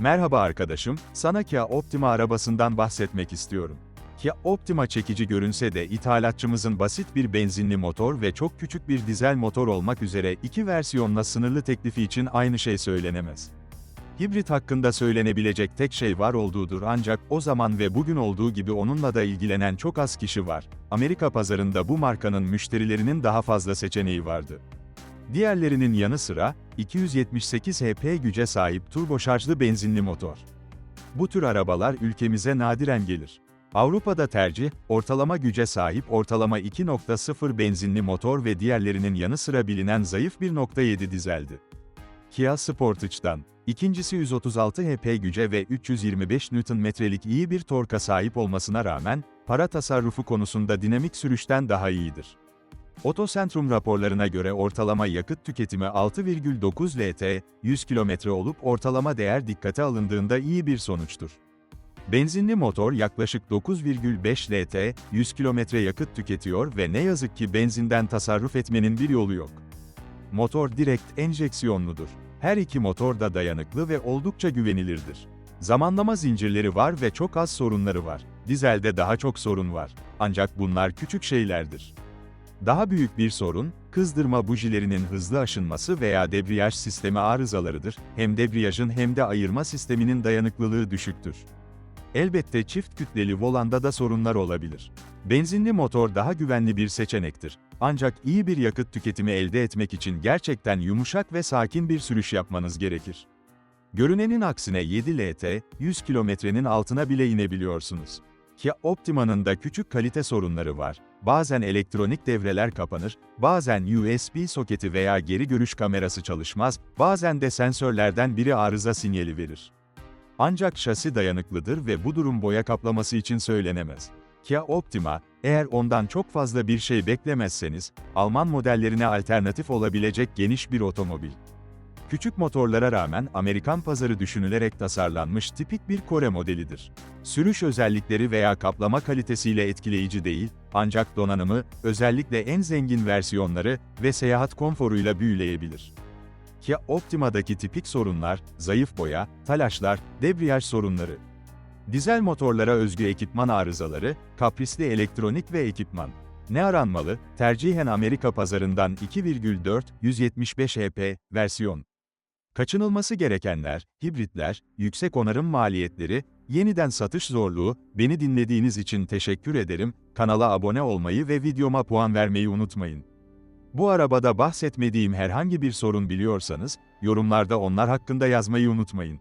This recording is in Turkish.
Merhaba arkadaşım, sana Kia Optima arabasından bahsetmek istiyorum. Kia Optima çekici görünse de ithalatçımızın basit bir benzinli motor ve çok küçük bir dizel motor olmak üzere iki versiyonla sınırlı teklifi için aynı şey söylenemez. Hibrit hakkında söylenebilecek tek şey var olduğudur ancak o zaman ve bugün olduğu gibi onunla da ilgilenen çok az kişi var. Amerika pazarında bu markanın müşterilerinin daha fazla seçeneği vardı. Diğerlerinin yanı sıra, 278 HP güce sahip turboşarjlı benzinli motor. Bu tür arabalar ülkemize nadiren gelir. Avrupa'da tercih, ortalama güce sahip ortalama 2.0 benzinli motor ve diğerlerinin yanı sıra bilinen zayıf 1.7 dizeldi. Kia Sportage'dan, ikincisi 136 HP güce ve 325 Nm'lik iyi bir torka sahip olmasına rağmen, para tasarrufu konusunda dinamik sürüşten daha iyidir. Otosentrum raporlarına göre ortalama yakıt tüketimi 6,9 LT, 100 km olup ortalama değer dikkate alındığında iyi bir sonuçtur. Benzinli motor yaklaşık 9,5 LT, 100 km yakıt tüketiyor ve ne yazık ki benzinden tasarruf etmenin bir yolu yok. Motor direkt enjeksiyonludur. Her iki motor da dayanıklı ve oldukça güvenilirdir. Zamanlama zincirleri var ve çok az sorunları var. Dizelde daha çok sorun var. Ancak bunlar küçük şeylerdir. Daha büyük bir sorun, kızdırma bujilerinin hızlı aşınması veya debriyaj sistemi arızalarıdır. Hem debriyajın hem de ayırma sisteminin dayanıklılığı düşüktür. Elbette çift kütleli volanda da sorunlar olabilir. Benzinli motor daha güvenli bir seçenektir. Ancak iyi bir yakıt tüketimi elde etmek için gerçekten yumuşak ve sakin bir sürüş yapmanız gerekir. Görünenin aksine 7 LT, 100 kilometrenin altına bile inebiliyorsunuz. Kia Optima'nın da küçük kalite sorunları var. Bazen elektronik devreler kapanır, bazen USB soketi veya geri görüş kamerası çalışmaz, bazen de sensörlerden biri arıza sinyali verir. Ancak şasi dayanıklıdır ve bu durum boya kaplaması için söylenemez. Kia Optima, eğer ondan çok fazla bir şey beklemezseniz, Alman modellerine alternatif olabilecek geniş bir otomobil. Küçük motorlara rağmen Amerikan pazarı düşünülerek tasarlanmış tipik bir Kore modelidir. Sürüş özellikleri veya kaplama kalitesiyle etkileyici değil, ancak donanımı, özellikle en zengin versiyonları ve seyahat konforuyla büyüleyebilir. Kia Optima'daki tipik sorunlar, zayıf boya, talaşlar, debriyaj sorunları. Dizel motorlara özgü ekipman arızaları, kaprisli elektronik ve ekipman. Ne aranmalı? Tercihen Amerika pazarından 2,4 175 HP versiyon. Kaçınılması gerekenler, hibritler, yüksek onarım maliyetleri, yeniden satış zorluğu, beni dinlediğiniz için teşekkür ederim, kanala abone olmayı ve videoma puan vermeyi unutmayın. Bu arabada bahsetmediğim herhangi bir sorun biliyorsanız, yorumlarda onlar hakkında yazmayı unutmayın.